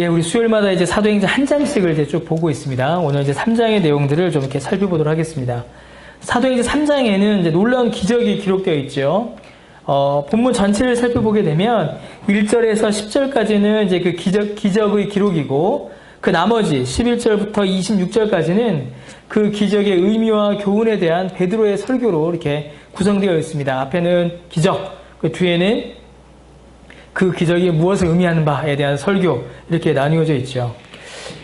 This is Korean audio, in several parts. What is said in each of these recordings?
예, 우리 수요일마다 이제 사도행전 한 장씩을 이제 쭉 보고 있습니다. 오늘 이제 3장의 내용들을 좀 이렇게 살펴보도록 하겠습니다. 사도행전 3장에는 이제 놀라운 기적이 기록되어 있죠. 어, 본문 전체를 살펴보게 되면 1절에서 10절까지는 이제 그 기적, 기적의 기록이고 그 나머지 11절부터 26절까지는 그 기적의 의미와 교훈에 대한 베드로의 설교로 이렇게 구성되어 있습니다. 앞에는 기적, 그 뒤에는 그 기적이 무엇을 의미하는 바에 대한 설교 이렇게 나뉘어져 있죠.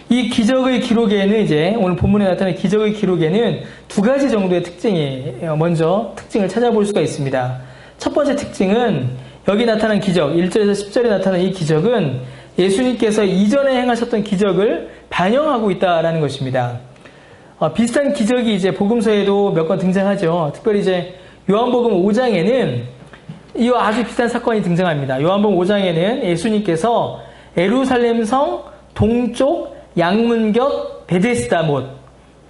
이 기적의 기록에는 이제 오늘 본문에 나타난 기적의 기록에는 두 가지 정도의 특징이 먼저 특징을 찾아볼 수가 있습니다. 첫 번째 특징은 여기 나타난 기적, 1절에서 10절에 나타난 이 기적은 예수님께서 이전에 행하셨던 기적을 반영하고 있다라는 것입니다. 어, 비슷한 기적이 이제 복음서에도 몇 건 등장하죠. 특별히 이제 요한복음 5장에는 이 아주 비슷한 사건이 등장합니다. 요한복음 5장에는 예수님께서 에루살렘 성 동쪽 양문 곁 베데스다 못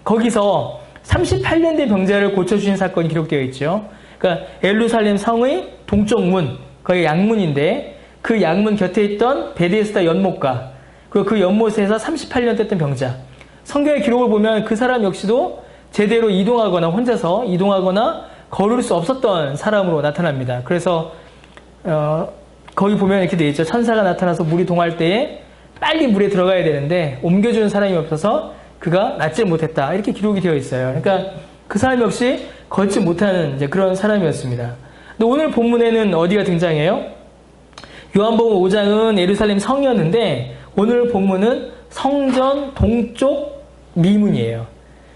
거기서 38년 된 병자를 고쳐주신 사건이 기록되어 있죠. 그러니까 에루살렘 성의 동쪽 문, 거기 양문인데 그 양문 곁에 있던 베데스다 연못가 그리고 그 연못에서 38년 됐던 병자 성경의 기록을 보면 그 사람 역시도 제대로 이동하거나 혼자서 이동하거나 걸을 수 없었던 사람으로 나타납니다. 그래서 어, 거기 보면 이렇게 되어 있죠. 천사가 나타나서 물이 동할 때에 빨리 물에 들어가야 되는데 옮겨주는 사람이 없어서 그가 낫지 못했다. 이렇게 기록이 되어 있어요. 그러니까 그 사람 역시 걷지 못하는 그런 사람이었습니다. 근데 오늘 본문에는 어디가 등장해요? 요한복음 5장은 예루살렘 성이었는데 오늘 본문은 성전 동쪽 미문이에요.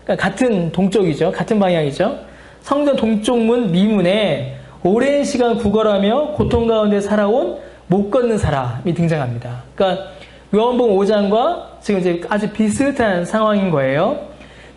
그러니까 같은 동쪽이죠. 같은 방향이죠. 성전 동쪽 문 미문에 오랜 시간 구걸하며 고통 가운데 살아온 못 걷는 사람이 등장합니다. 그러니까 요한복음 5장과 지금 이제 아주 비슷한 상황인 거예요.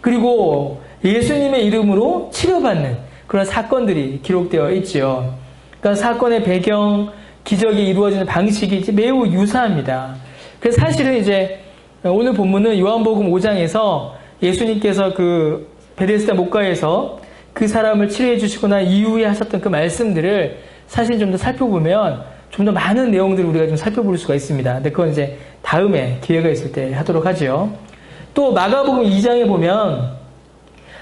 그리고 예수님의 이름으로 치료받는 그런 사건들이 기록되어 있죠. 그러니까 사건의 배경, 기적이 이루어지는 방식이 매우 유사합니다. 그래서 사실은 이제 오늘 본문은 요한복음 5장에서 예수님께서 그 베데스다 목가에서 그 사람을 치료해 주시거나 이후에 하셨던 그 말씀들을 사실 좀 더 살펴보면 좀 더 많은 내용들을 우리가 좀 살펴볼 수가 있습니다. 근데 그건 이제 다음에 기회가 있을 때 하도록 하죠. 또 마가복음 2장에 보면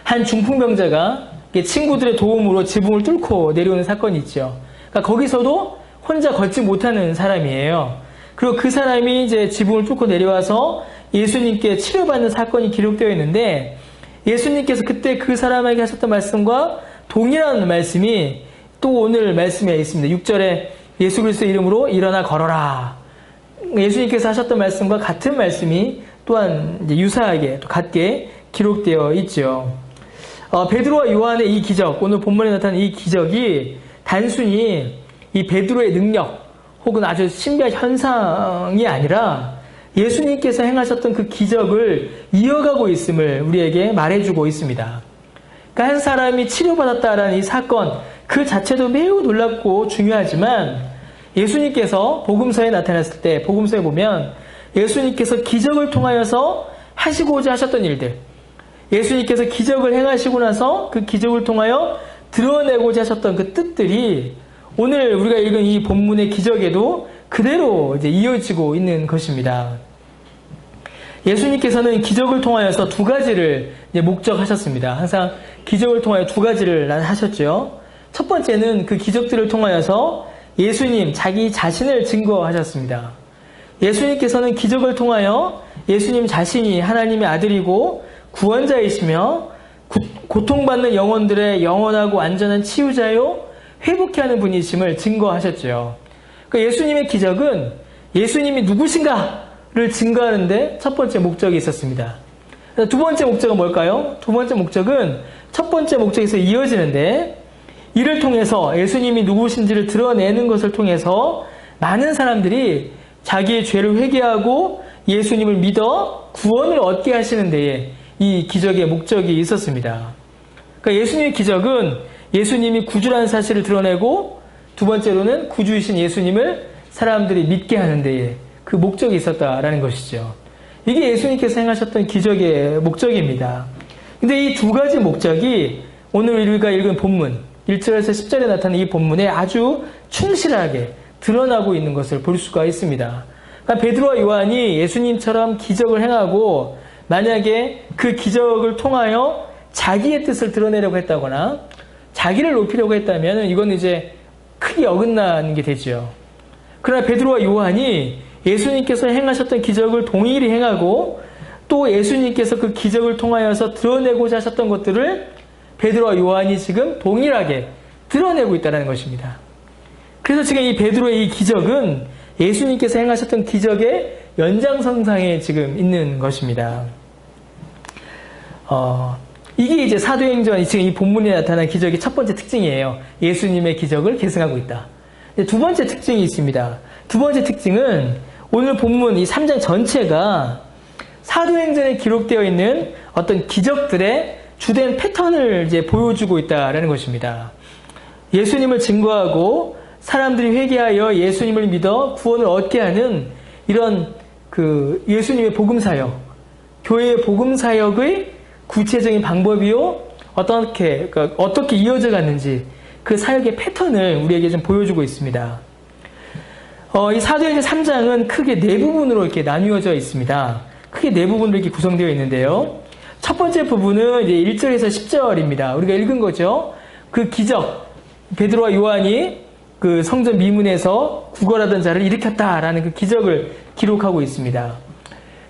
한 중풍병자가 친구들의 도움으로 지붕을 뚫고 내려오는 사건이 있죠. 그러니까 거기서도 혼자 걷지 못하는 사람이에요. 그리고 그 사람이 이제 지붕을 뚫고 내려와서 예수님께 치료받는 사건이 기록되어 있는데 예수님께서 그때 그 사람에게 하셨던 말씀과 동일한 말씀이 또 오늘 말씀에 있습니다. 6절에 예수 그리스도 이름으로 일어나 걸어라. 예수님께서 하셨던 말씀과 같은 말씀이 또한 유사하게 또 같게 기록되어 있죠. 어, 베드로와 요한의 이 기적, 오늘 본문에 나타난 이 기적이 단순히 이 베드로의 능력 혹은 아주 신비한 현상이 아니라 예수님께서 행하셨던 그 기적을 이어가고 있음을 우리에게 말해주고 있습니다. 그러니까 한 사람이 치료받았다라는 이 사건 그 자체도 매우 놀랍고 중요하지만 예수님께서 복음서에 나타났을 때 복음서에 보면 예수님께서 기적을 통하여서 하시고자 하셨던 일들 예수님께서 기적을 행하시고 나서 그 기적을 통하여 드러내고자 하셨던 그 뜻들이 오늘 우리가 읽은 이 본문의 기적에도 그대로 이제 이어지고 있는 것입니다. 예수님께서는 기적을 통하여서 두 가지를 목적하셨습니다. 항상 기적을 통하여 두 가지를 하셨죠. 첫 번째는 그 기적들을 통하여서 예수님 자기 자신을 증거하셨습니다. 예수님께서는 기적을 통하여 예수님 자신이 하나님의 아들이고 구원자이시며 고통받는 영혼들의 영원하고 안전한 치유자요 회복케 하는 분이심을 증거하셨죠. 그러니까 예수님의 기적은 예수님이 누구신가를 증거하는데 첫 번째 목적이 있었습니다. 두 번째 목적은 뭘까요? 두 번째 목적은 첫 번째 목적에서 이어지는데 이를 통해서 예수님이 누구신지를 드러내는 것을 통해서 많은 사람들이 자기의 죄를 회개하고 예수님을 믿어 구원을 얻게 하시는 데에 이 기적의 목적이 있었습니다. 그러니까 예수님의 기적은 예수님이 구주라는 사실을 드러내고 두 번째로는 구주이신 예수님을 사람들이 믿게 하는 데에 그 목적이 있었다라는 것이죠. 이게 예수님께서 행하셨던 기적의 목적입니다. 근데 이 두 가지 목적이 오늘 우리가 읽은 본문 1절에서 10절에 나타난 이 본문에 아주 충실하게 드러나고 있는 것을 볼 수가 있습니다. 그러니까 베드로와 요한이 예수님처럼 기적을 행하고 만약에 그 기적을 통하여 자기의 뜻을 드러내려고 했다거나 자기를 높이려고 했다면 이건 이제 크게 어긋나는 게 되죠. 그러나 베드로와 요한이 예수님께서 행하셨던 기적을 동일히 행하고 또 예수님께서 그 기적을 통하여서 드러내고자 하셨던 것들을 베드로와 요한이 지금 동일하게 드러내고 있다는 것입니다. 그래서 지금 이 베드로의 이 기적은 예수님께서 행하셨던 기적의 연장선상에 지금 있는 것입니다. 어, 이게 이제 사도행전 지금 이 본문에 나타난 기적의 첫 번째 특징이에요. 예수님의 기적을 계승하고 있다. 두 번째 특징이 있습니다. 두 번째 특징은 오늘 본문 이 3장 전체가 사도행전에 기록되어 있는 어떤 기적들의 주된 패턴을 이제 보여주고 있다라는 것입니다. 예수님을 증거하고 사람들이 회개하여 예수님을 믿어 구원을 얻게 하는 이런 그 예수님의 복음 사역, 교회의 복음 사역의 구체적인 방법이요 어떻게 그러니까 어떻게 이어져 갔는지 그 사역의 패턴을 우리에게 좀 보여주고 있습니다. 어, 이 사도행전 3장은 크게 네 부분으로 이렇게 나뉘어져 있습니다. 크게 네 부분으로 이렇게 구성되어 있는데요. 첫 번째 부분은 이제 1절에서 10절입니다. 우리가 읽은 거죠. 그 기적, 베드로와 요한이 그 성전 미문에서 구걸하던 자를 일으켰다라는 그 기적을 기록하고 있습니다.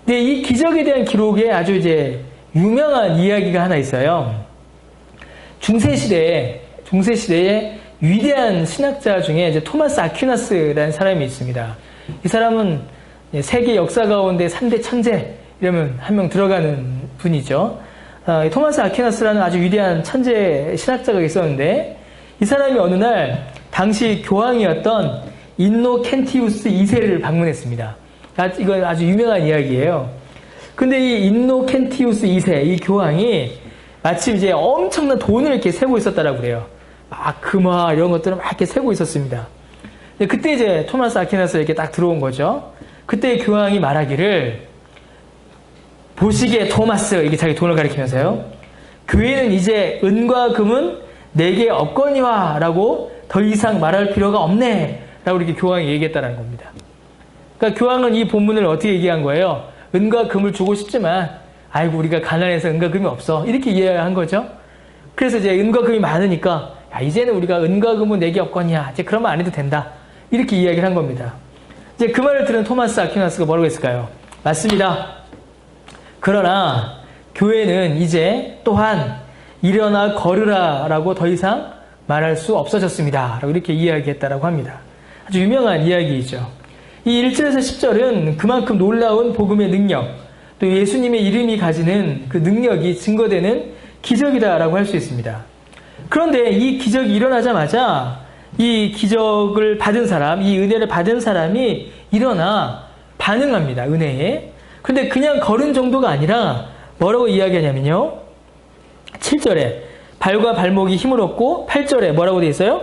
근데 이 기적에 대한 기록에 아주 이제 유명한 이야기가 하나 있어요. 중세 시대에 중세 시대에 위대한 신학자 중에 이제 토마스 아퀴나스라는 사람이 있습니다. 이 사람은 세계 역사 가운데 3대 천재 이러면 한 명 들어가는 분이죠. 어, 토마스 아퀴나스라는 아주 위대한 천재 신학자가 있었는데 이 사람이 어느 날 당시 교황이었던 인노 켄티우스 2세를 방문했습니다. 아, 이거 아주 유명한 이야기예요. 근데 이 인노켄티우스 2세, 이 교황이 마침 이제 엄청난 돈을 이렇게 세고 있었다라고 그래요. 막 금화 이런 것들을 막 이렇게 세고 있었습니다. 그때 이제 토마스 아퀴나스 이렇게 딱 들어온 거죠. 그때 교황이 말하기를 보시기에 토마스 이게 자기 돈을 가리키면서요. 교회는 이제 은과 금은 내게 없거니와라고 더 이상 말할 필요가 없네라고 이렇게 교황이 얘기했다는 겁니다. 그러니까 교황은 이 본문을 어떻게 얘기한 거예요? 은과 금을 주고 싶지만 아이고 우리가 가난해서 은과 금이 없어 이렇게 이해한 거죠. 그래서 이제 은과 금이 많으니까 야, 이제는 우리가 은과 금은 내게 없거니와 이제 그러면 안 해도 된다 이렇게 이야기를 한 겁니다. 이제 그 말을 들은 토마스 아퀴나스가 뭐라고 했을까요? 맞습니다. 그러나 교회는 이제 또한 일어나 걸으라라고 더 이상 말할 수 없어졌습니다. 라고 이렇게 이야기했다라고 합니다. 아주 유명한 이야기이죠. 이 1절에서 10절은 그만큼 놀라운 복음의 능력, 또 예수님의 이름이 가지는 그 능력이 증거되는 기적이다라고 할 수 있습니다. 그런데 이 기적이 일어나자마자 이 기적을 받은 사람, 이 은혜를 받은 사람이 일어나 반응합니다. 은혜에. 근데 그냥 걸은 정도가 아니라 뭐라고 이야기하냐면요. 7절에 발과 발목이 힘을 얻고 8절에 뭐라고 되어 있어요?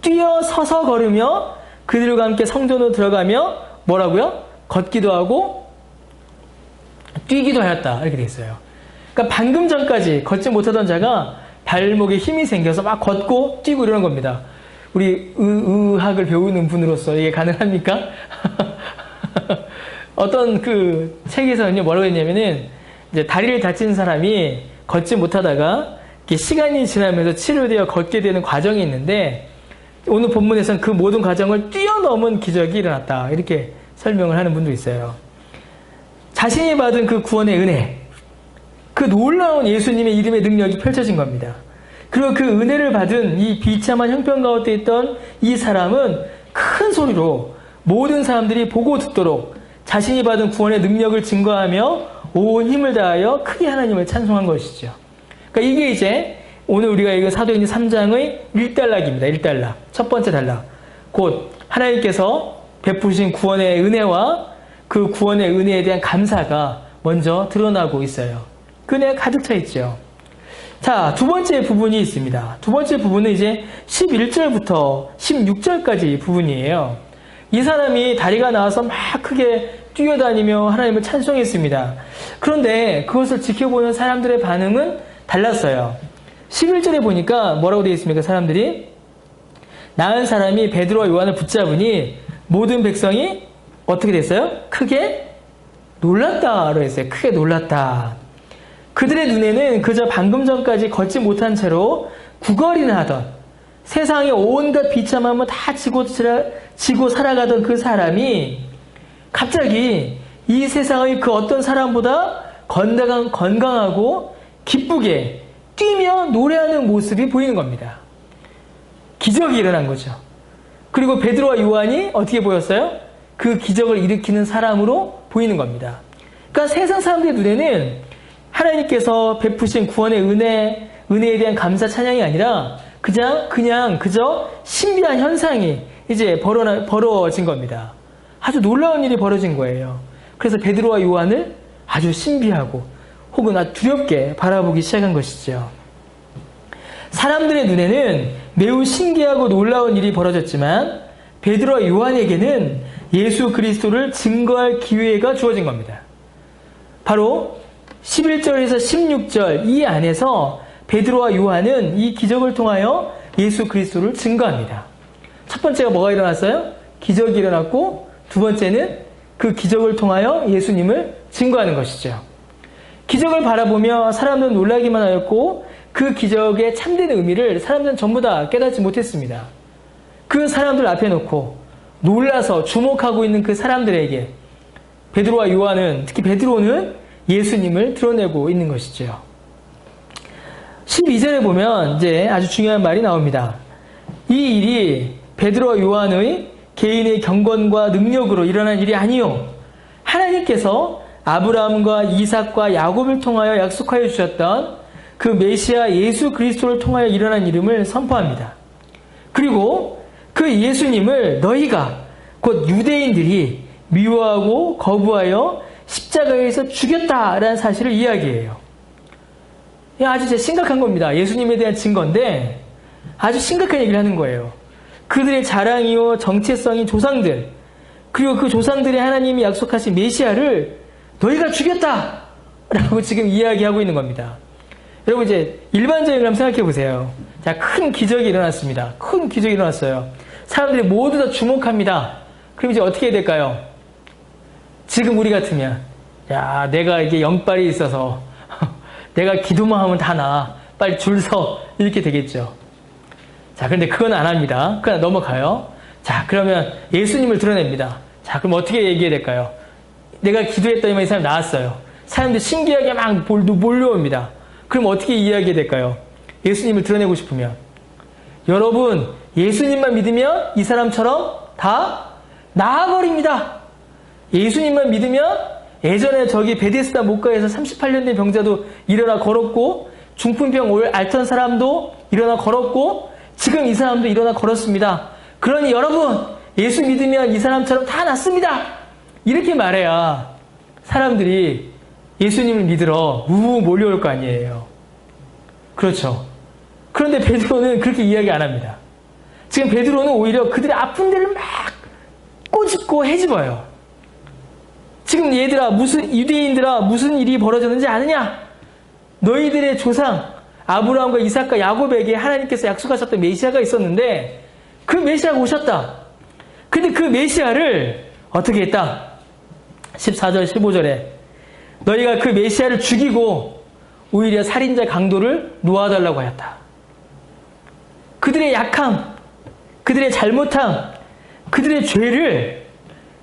뛰어 서서 걸으며 그들과 함께 성전으로 들어가며 뭐라고요? 걷기도 하고 뛰기도 하였다. 이렇게 되어 있어요. 그러니까 방금 전까지 걷지 못하던 자가 발목에 힘이 생겨서 막 걷고 뛰고 이러는 겁니다. 우리 의, 학을 배우는 분으로서 이게 가능합니까? 어떤 그 책에서는요 뭐라고 했냐면은 이제 다리를 다친 사람이 걷지 못하다가 시간이 지나면서 치료되어 걷게 되는 과정이 있는데 오늘 본문에서는 그 모든 과정을 뛰어넘은 기적이 일어났다 이렇게 설명을 하는 분도 있어요. 자신이 받은 그 구원의 은혜, 그 놀라운 예수님의 이름의 능력이 펼쳐진 겁니다. 그리고 그 은혜를 받은 이 비참한 형편 가운데 있던 이 사람은 큰 소리로 모든 사람들이 보고 듣도록 자신이 받은 구원의 능력을 증거하며 온 힘을 다하여 크게 하나님을 찬송한 것이죠. 그러니까 이게 이제 오늘 우리가 읽은 사도행전 3장의 1단락입니다. 1단락. 첫 번째 단락. 곧 하나님께서 베푸신 구원의 은혜와 그 구원의 은혜에 대한 감사가 먼저 드러나고 있어요. 그 은혜가 가득 차 있죠. 자, 두 번째 부분이 있습니다. 두 번째 부분은 이제 11절부터 16절까지 부분이에요. 이 사람이 다리가 나와서 막 크게 뛰어다니며 하나님을 찬송했습니다. 그런데 그것을 지켜보는 사람들의 반응은 달랐어요. 11절에 보니까 뭐라고 되어 있습니까? 사람들이 나은 사람이 베드로와 요한을 붙잡으니 모든 백성이 어떻게 됐어요? 크게 놀랐다로 했어요. 크게 놀랐다. 그들의 눈에는 그저 방금 전까지 걷지 못한 채로 구걸이나 하던 세상의 온갖 비참함을 다 지고, 지고 살아가던 그 사람이 갑자기 이 세상의 그 어떤 사람보다 건강하고 기쁘게 뛰며 노래하는 모습이 보이는 겁니다. 기적이 일어난 거죠. 그리고 베드로와 요한이 어떻게 보였어요? 그 기적을 일으키는 사람으로 보이는 겁니다. 그러니까 세상 사람들의 눈에는 하나님께서 베푸신 구원의 은혜, 은혜에 대한 감사 찬양이 아니라 그냥, 그냥 그저 신비한 현상이 이제 벌어, 벌어진 겁니다. 아주 놀라운 일이 벌어진 거예요. 그래서 베드로와 요한을 아주 신비하고 혹은 두렵게 바라보기 시작한 것이죠. 사람들의 눈에는 매우 신기하고 놀라운 일이 벌어졌지만 베드로와 요한에게는 예수 그리스도를 증거할 기회가 주어진 겁니다. 바로 11절에서 16절 이 안에서 베드로와 요한은 이 기적을 통하여 예수 그리스도를 증거합니다. 첫 번째가 뭐가 일어났어요? 기적이 일어났고 두 번째는 그 기적을 통하여 예수님을 증거하는 것이죠. 기적을 바라보며 사람들은 놀라기만 하였고 그 기적의 참된 의미를 사람들은 전부 다 깨닫지 못했습니다. 그 사람들 앞에 놓고 놀라서 주목하고 있는 그 사람들에게 베드로와 요한은 특히 베드로는 예수님을 드러내고 있는 것이죠. 12절에 보면 이제 아주 중요한 말이 나옵니다. 이 일이 베드로와 요한의 개인의 경건과 능력으로 일어난 일이 아니요. 하나님께서 아브라함과 이삭과 야곱을 통하여 약속하여 주셨던 그 메시아 예수 그리스도를 통하여 일어난 이름을 선포합니다. 그리고 그 예수님을 너희가 곧 유대인들이 미워하고 거부하여 십자가에서 죽였다라는 사실을 이야기해요. 아주 심각한 겁니다. 예수님에 대한 증거인데 아주 심각한 얘기를 하는 거예요. 그들의 자랑이요 정체성인 조상들 그리고 그 조상들의 하나님이 약속하신 메시아를 너희가 죽였다! 라고 지금 이야기하고 있는 겁니다. 여러분 이제 일반적인 걸 생각해 보세요. 자, 큰 기적이 일어났습니다. 큰 기적이 일어났어요. 사람들이 모두 다 주목합니다. 그럼 이제 어떻게 해야 될까요? 지금 우리 같으면, 야, 내가 이게 영빨이 있어서, 내가 기도만 하면 다 나. 빨리 줄 서. 이렇게 되겠죠. 자, 근데 그건 안 합니다. 그냥 넘어가요. 자, 그러면 예수님을 드러냅니다. 자, 그럼 어떻게 얘기해야 될까요? 내가 기도했더니만 이 사람 나왔어요. 사람들이 신기하게 막 몰려옵니다. 그럼 어떻게 이야기해야 될까요? 예수님을 드러내고 싶으면. 여러분, 예수님만 믿으면 이 사람처럼 다 나아버립니다. 예수님만 믿으면 예전에 저기 베데스다 목가에서 38년 된 병자도 일어나 걸었고 중풍병 올 앓던 사람도 일어나 걸었고 지금 이 사람도 일어나 걸었습니다. 그러니 여러분 예수 믿으면 이 사람처럼 다 낫습니다. 이렇게 말해야 사람들이 예수님을 믿으러 우우 몰려올 거 아니에요. 그렇죠. 그런데 베드로는 그렇게 이야기 안 합니다. 지금 베드로는 오히려 그들의 아픈 데를 막 꼬집고 해집어요. 지금 얘들아 무슨 유대인들아 무슨 일이 벌어졌는지 아느냐? 너희들의 조상 아브라함과 이삭과 야곱에게 하나님께서 약속하셨던 메시아가 있었는데 그 메시아가 오셨다. 근데 그 메시아를 어떻게 했다? 14절 15절에 너희가 그 메시아를 죽이고 오히려 살인자 강도를 놓아달라고 하였다. 그들의 약함, 그들의 잘못함, 그들의 죄를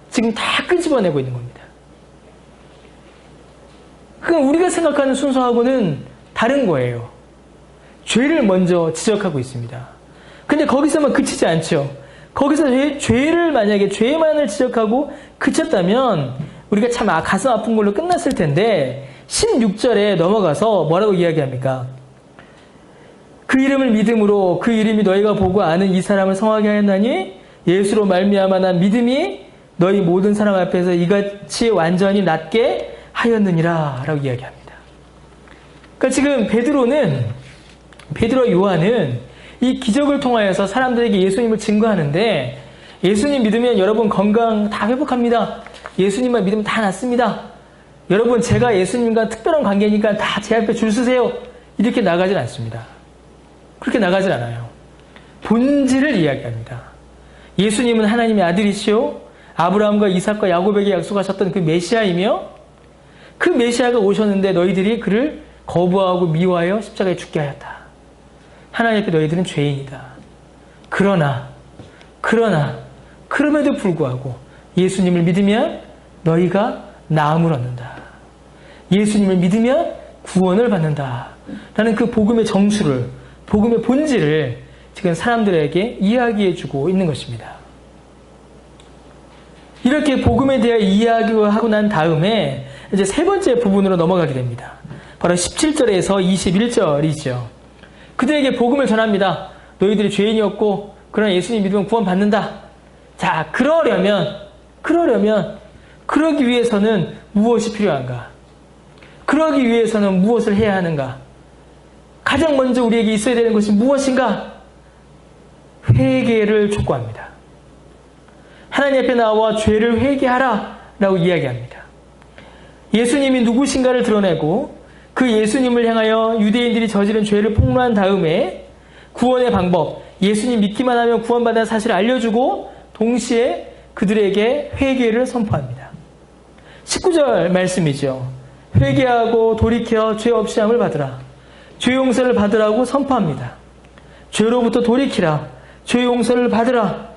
지금 다 끄집어내고 있는 겁니다. 그건 우리가 생각하는 순서하고는 다른 거예요. 죄를 먼저 지적하고 있습니다. 근데 거기서만 그치지 않죠. 거기서 죄, 죄를 만약에 죄만을 지적하고 그쳤다면 우리가 참 아, 가슴 아픈 걸로 끝났을 텐데 16절에 넘어가서 뭐라고 이야기합니까? 그 이름을 믿음으로 그 이름이 너희가 보고 아는 이 사람을 성하게 하였나니 예수로 말미암아 난 믿음이 너희 모든 사람 앞에서 이같이 완전히 낫게 하였느니라 라고 이야기합니다. 그러니까 지금 베드로는 베드로 요한은 이 기적을 통하여서 사람들에게 예수님을 증거하는데 예수님 믿으면 여러분 건강 다 회복합니다. 예수님만 믿으면 다 낫습니다. 여러분 제가 예수님과 특별한 관계니까 다 제 앞에 줄 서세요. 이렇게 나가질 않습니다. 그렇게 나가질 않아요. 본질을 이야기합니다. 예수님은 하나님의 아들이시오. 아브라함과 이삭과 야곱에게 약속하셨던 그 메시아이며 그 메시아가 오셨는데 너희들이 그를 거부하고 미워하여 십자가에 죽게 하였다. 하나님 앞에 너희들은 죄인이다. 그러나 그러나 그럼에도 불구하고 예수님을 믿으면 너희가 나음을 얻는다. 예수님을 믿으면 구원을 받는다. 라는 그 복음의 정수를, 복음의 본질을 지금 사람들에게 이야기해 주고 있는 것입니다. 이렇게 복음에 대해 이야기하고 난 다음에 이제 세 번째 부분으로 넘어가게 됩니다. 바로 17절에서 21절이죠. 그들에게 복음을 전합니다. 너희들이 죄인이었고, 그러나 예수님 믿으면 구원받는다. 자, 그러려면, 그러려면, 그러기 위해서는 무엇이 필요한가? 그러기 위해서는 무엇을 해야 하는가? 가장 먼저 우리에게 있어야 되는 것이 무엇인가? 회개를 촉구합니다. 하나님 앞에 나와 죄를 회개하라 라고 이야기합니다. 예수님이 누구신가를 드러내고 그 예수님을 향하여 유대인들이 저지른 죄를 폭로한 다음에 구원의 방법, 예수님 믿기만 하면 구원받는 사실을 알려주고 동시에 그들에게 회개를 선포합니다. 19절 말씀이죠. 회개하고 돌이켜 죄 없이 함을 받으라. 죄 용서를 받으라고 선포합니다. 죄로부터 돌이키라. 죄 용서를 받으라.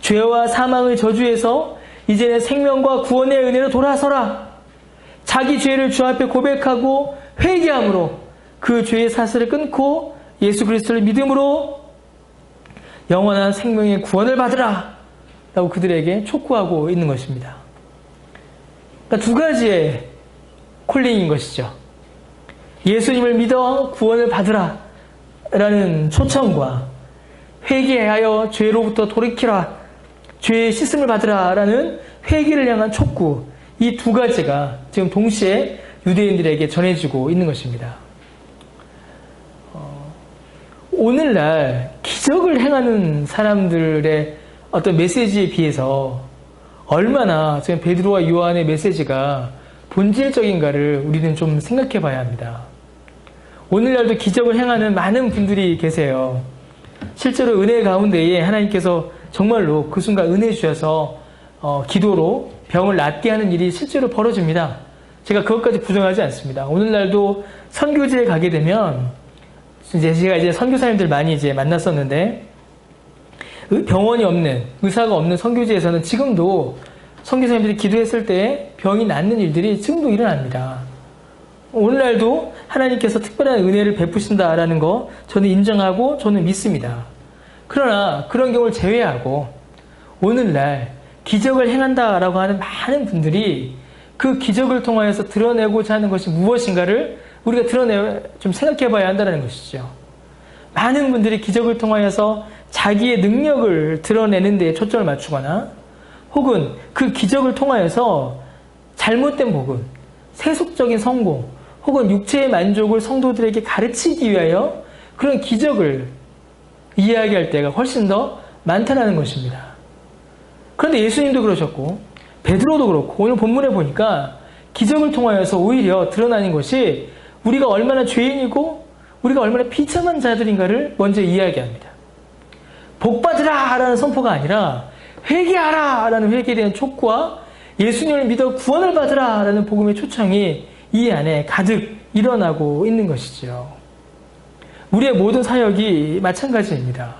죄와 사망의 저주에서 이제는 생명과 구원의 은혜로 돌아서라. 자기 죄를 주 앞에 고백하고 회개함으로 그 죄의 사슬을 끊고 예수 그리스도를 믿음으로 영원한 생명의 구원을 받으라. 라고 그들에게 촉구하고 있는 것입니다. 그러니까 두 가지의 콜링인 것이죠. 예수님을 믿어 구원을 받으라. 라는 초청과 회개하여 죄로부터 돌이키라. 죄의 씻음을 받으라. 라는 회개를 향한 촉구. 이 두 가지가 지금 동시에 유대인들에게 전해지고 있는 것입니다. 어, 오늘날 기적을 행하는 사람들의 어떤 메시지에 비해서 얼마나 지금 베드로와 요한의 메시지가 본질적인가를 우리는 좀 생각해 봐야 합니다. 오늘날도 기적을 행하는 많은 분들이 계세요. 실제로 은혜 가운데에 하나님께서 정말로 그 순간 은혜 주셔서 어, 기도로 병을 낫게 하는 일이 실제로 벌어집니다. 제가 그것까지 부정하지 않습니다. 오늘날도 선교지에 가게 되면 이제 제가 이제 선교사님들 많이 이제 만났었는데 병원이 없는 의사가 없는 선교지에서는 지금도 선교사님들이 기도했을 때 병이 낫는 일들이 지금도 일어납니다. 오늘날도 하나님께서 특별한 은혜를 베푸신다라는 거 저는 인정하고 저는 믿습니다. 그러나 그런 경우를 제외하고 오늘날 기적을 행한다라고 하는 많은 분들이 그 기적을 통하여서 드러내고자 하는 것이 무엇인가를 우리가 드러내 좀 생각해 봐야 한다는 것이죠. 많은 분들이 기적을 통하여서 자기의 능력을 드러내는 데 초점을 맞추거나 혹은 그 기적을 통하여서 잘못된 복음, 세속적인 성공, 혹은 육체의 만족을 성도들에게 가르치기 위하여 그런 기적을 이야기할 때가 훨씬 더 많다는 것입니다. 그런데 예수님도 그러셨고 베드로도 그렇고 오늘 본문에 보니까 기적을 통하여서 오히려 드러나는 것이 우리가 얼마나 죄인이고 우리가 얼마나 비참한 자들인가를 먼저 이야기합니다. 복 받으라! 라는 선포가 아니라 회개하라! 라는 회개에 대한 촉구와 예수님을 믿어 구원을 받으라! 라는 복음의 초청이 이 안에 가득 일어나고 있는 것이죠. 우리의 모든 사역이 마찬가지입니다.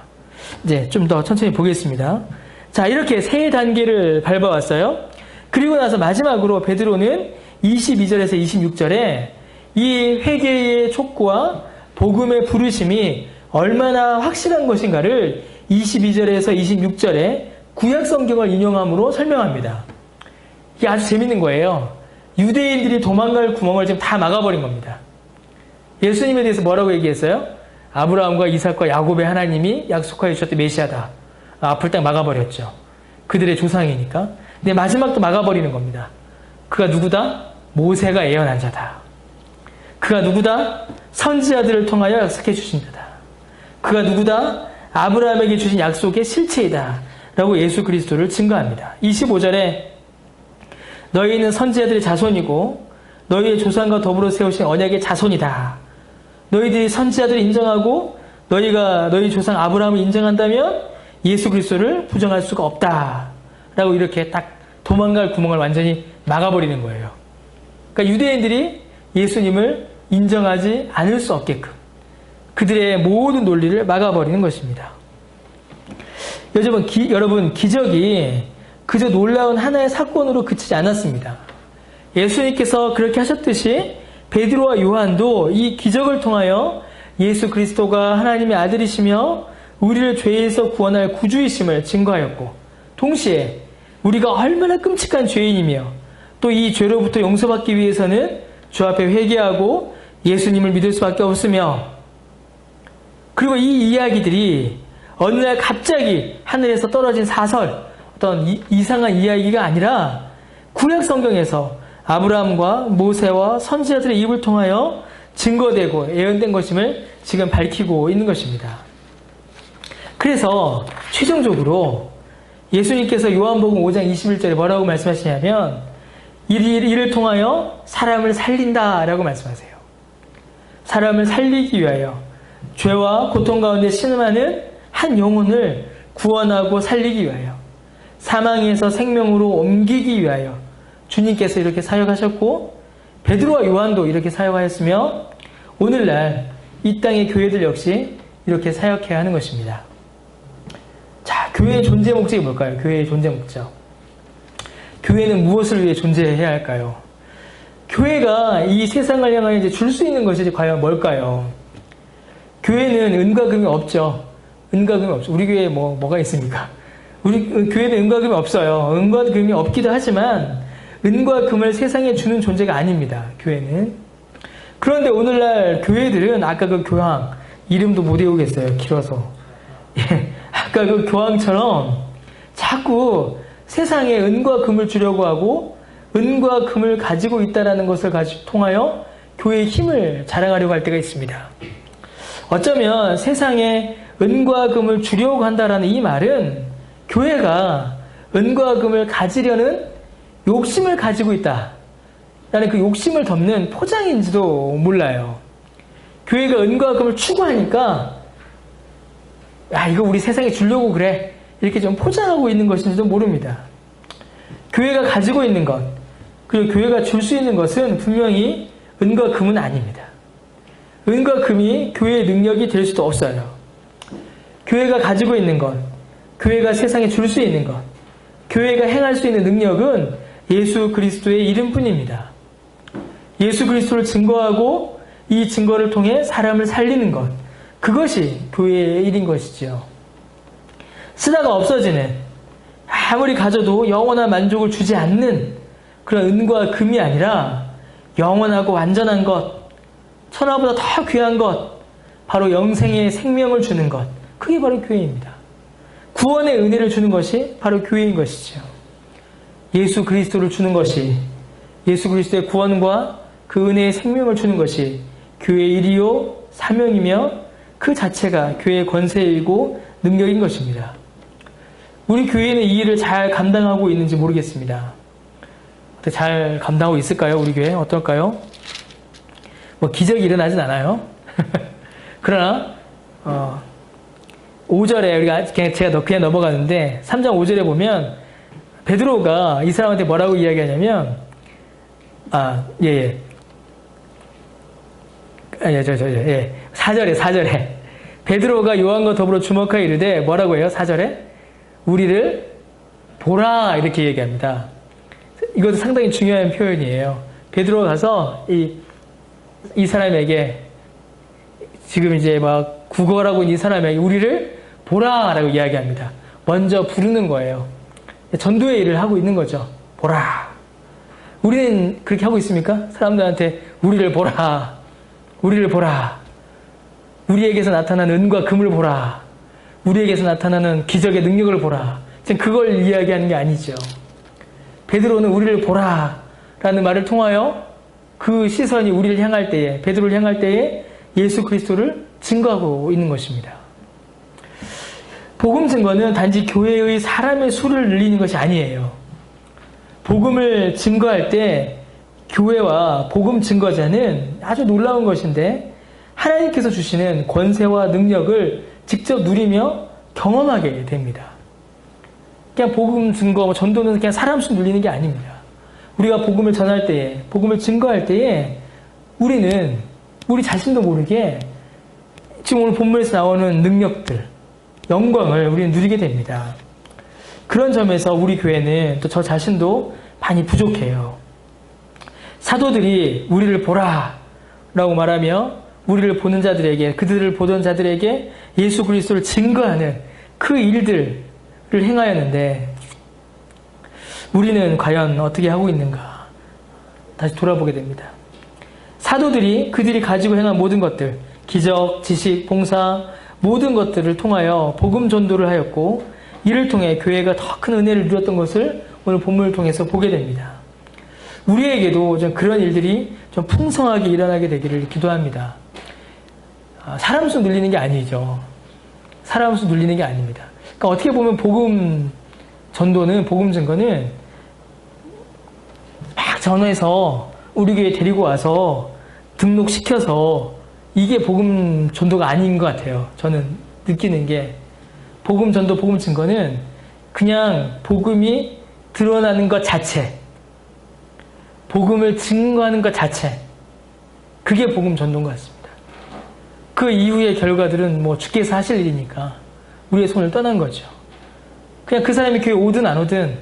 이제 좀 더 천천히 보겠습니다. 자, 이렇게 세 단계를 밟아왔어요. 그리고 나서 마지막으로 베드로는 22절에서 26절에 이 회개의 촉구와 복음의 부르심이 얼마나 확실한 것인가를 22절에서 26절에 구약 성경을 인용함으로 설명합니다. 이게 아주 재밌는 거예요. 유대인들이 도망갈 구멍을 지금 다 막아버린 겁니다. 예수님에 대해서 뭐라고 얘기했어요? 아브라함과 이삭과 야곱의 하나님이 약속하여 주셨던 메시아다. 앞을 딱 막아버렸죠. 그들의 조상이니까. 근데 마지막도 막아버리는 겁니다. 그가 누구다? 모세가 예언한 자다. 그가 누구다? 선지자들을 통하여 약속해 주신 자다. 그가 누구다? 아브라함에게 주신 약속의 실체이다. 라고 예수 그리스도를 증거합니다. 25절에 너희는 선지자들의 자손이고 너희의 조상과 더불어 세우신 언약의 자손이다. 너희들이 선지자들을 인정하고 너희가 너희 조상 아브라함을 인정한다면 예수 그리스도를 부정할 수가 없다. 라고 이렇게 딱 도망갈 구멍을 완전히 막아버리는 거예요. 그러니까 유대인들이 예수님을 인정하지 않을 수 없게끔 그들의 모든 논리를 막아버리는 것입니다. 여러분, 기, 여러분 기적이 그저 놀라운 하나의 사건으로 그치지 않았습니다. 예수님께서 그렇게 하셨듯이 베드로와 요한도 이 기적을 통하여 예수 그리스도가 하나님의 아들이시며 우리를 죄에서 구원할 구주이심을 증거하였고 동시에 우리가 얼마나 끔찍한 죄인이며 또 이 죄로부터 용서받기 위해서는 주 앞에 회개하고 예수님을 믿을 수밖에 없으며 그리고 이 이야기들이 어느 날 갑자기 하늘에서 떨어진 사설 어떤 이, 상한 이야기가 아니라 구약 성경에서 아브라함과 모세와 선지자들의 입을 통하여 증거되고 예언된 것임을 지금 밝히고 있는 것입니다. 그래서 최종적으로 예수님께서 요한복음 5장 21절에 뭐라고 말씀하시냐면 이를 통하여 사람을 살린다 라고 말씀하세요. 사람을 살리기 위하여 죄와 고통 가운데 신음하는 한 영혼을 구원하고 살리기 위하여 사망에서 생명으로 옮기기 위하여 주님께서 이렇게 사역하셨고 베드로와 요한도 이렇게 사역하였으며 오늘날 이 땅의 교회들 역시 이렇게 사역해야 하는 것입니다. 자, 교회의 존재 목적이 뭘까요? 교회의 존재 목적. 교회는 무엇을 위해 존재해야 할까요? 교회가 이 세상을 향하여 이제 줄 수 있는 것이 과연 뭘까요? 교회는 은과 금이 없죠. 은과 금이 없죠. 우리 교회에 뭐, 뭐가 있습니까? 우리 교회는 은과 금이 없어요. 은과 금이 없기도 하지만 은과 금을 세상에 주는 존재가 아닙니다. 교회는. 그런데 오늘날 교회들은 아까 그 교황 이름도 못 외우겠어요. 길어서. 예, 아까 그 교황처럼 자꾸 세상에 은과 금을 주려고 하고 은과 금을 가지고 있다는 것을 통하여 교회의 힘을 자랑하려고 할 때가 있습니다. 어쩌면 세상에 은과 금을 주려고 한다라는 이 말은 교회가 은과 금을 가지려는 욕심을 가지고 있다. 라는 그 욕심을 덮는 포장인지도 몰라요. 교회가 은과 금을 추구하니까, 야, 이거 우리 세상에 주려고 그래. 이렇게 좀 포장하고 있는 것인지도 모릅니다. 교회가 가지고 있는 것, 그리고 교회가 줄 수 있는 것은 분명히 은과 금은 아닙니다. 은과 금이 교회의 능력이 될 수도 없어요. 교회가 가지고 있는 것, 교회가 세상에 줄 수 있는 것, 교회가 행할 수 있는 능력은 예수 그리스도의 이름뿐입니다. 예수 그리스도를 증거하고 이 증거를 통해 사람을 살리는 것, 그것이 교회의 일인 것이지요. 쓰다가 없어지는, 아무리 가져도 영원한 만족을 주지 않는 그런 은과 금이 아니라 영원하고 완전한 것, 천하보다 더 귀한 것, 바로 영생의 생명을 주는 것, 그게 바로 교회입니다. 구원의 은혜를 주는 것이 바로 교회인 것이죠. 예수 그리스도를 주는 것이 예수 그리스도의 구원과 그 은혜의 생명을 주는 것이 교회의 일이요 사명이며 그 자체가 교회의 권세이고 능력인 것입니다. 우리 교회는 이 일을 잘 감당하고 있는지 모르겠습니다. 잘 감당하고 있을까요? 우리 교회 어떨까요? 뭐 기적이 일어나진 않아요. 그러나 어, 5절에 우리가 그냥 제가 그냥 넘어가는데 3장 5절에 보면 베드로가 이 사람한테 뭐라고 이야기하냐면 아, 예, 예. 아, 예, 저, 저, 예. 4절에, 4절에. 베드로가 요한과 더불어 주목하여 이르되 뭐라고 해요? 4절에? 우리를 보라 이렇게 얘기합니다. 이것도 상당히 중요한 표현이에요. 베드로가 가서 이, 이 사람에게 지금 이제 막 국어라고 이 사람에게 우리를 보라라고 이야기합니다. 먼저 부르는 거예요. 전도의 일을 하고 있는 거죠. 보라. 우리는 그렇게 하고 있습니까? 사람들한테 우리를 보라. 우리를 보라. 우리에게서 나타나는 은과 금을 보라. 우리에게서 나타나는 기적의 능력을 보라. 지금 그걸 이야기하는 게 아니죠. 베드로는 우리를 보라. 라는 말을 통하여 그 시선이 우리를 향할 때에, 베드로를 향할 때에 예수 그리스도를 증거하고 있는 것입니다. 복음 증거는 단지 교회의 사람의 수를 늘리는 것이 아니에요. 복음을 증거할 때 교회와 복음 증거자는 아주 놀라운 것인데 하나님께서 주시는 권세와 능력을 직접 누리며 경험하게 됩니다. 그냥 복음 증거, 뭐 전도는 그냥 사람 수 눌리는 게 아닙니다. 우리가 복음을 전할 때에, 복음을 증거할 때에 우리는 우리 자신도 모르게 지금 오늘 본문에서 나오는 능력들, 영광을 우리는 누리게 됩니다. 그런 점에서 우리 교회는 또 저 자신도 많이 부족해요. 사도들이 우리를 보라 라고 말하며 우리를 보는 자들에게 그들을 보던 자들에게 예수 그리스도를 증거하는 그 일들을 행하였는데 우리는 과연 어떻게 하고 있는가 다시 돌아보게 됩니다. 사도들이 그들이 가지고 행한 모든 것들 기적, 지식, 봉사 모든 것들을 통하여 복음 전도를 하였고 이를 통해 교회가 더 큰 은혜를 누렸던 것을 오늘 본문을 통해서 보게 됩니다. 우리에게도 좀 그런 일들이 좀 풍성하게 일어나게 되기를 기도합니다. 아, 사람 수 늘리는 게 아니죠. 사람 수 늘리는 게 아닙니다. 그러니까 어떻게 보면 복음 전도는 복음 증거는 막 전화해서 우리 교회 데리고 와서 등록시켜서 이게 복음 전도가 아닌 것 같아요. 저는 느끼는 게 복음 전도 복음 증거는 그냥 복음이 드러나는 것 자체 복음을 증거하는 것 자체 그게 복음 전도인 것 같습니다. 그 이후의 결과들은 뭐 주께서 하실 일이니까 우리의 손을 떠난 거죠. 그냥 그 사람이 교회 오든 안 오든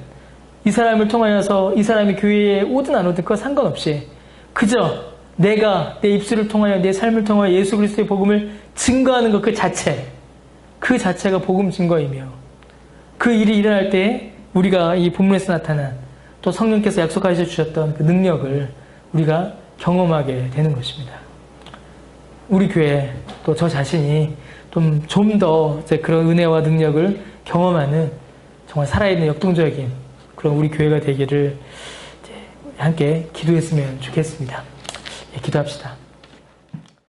이 사람을 통하여서 이 사람이 교회에 오든 안 오든 그거 상관없이 그저 내가 내 입술을 통하여 내 삶을 통하여 예수 그리스도의 복음을 증거하는 것 그 자체 그 자체가 복음 증거이며 그 일이 일어날 때 우리가 이 본문에서 나타난 또 성령께서 약속하셔 주셨던 그 능력을 우리가 경험하게 되는 것입니다. 우리 교회 또 저 자신이 좀 좀 더 그런 은혜와 능력을 경험하는 정말 살아있는 역동적인 그런 우리 교회가 되기를 함께 기도했으면 좋겠습니다. 예, 기도합시다.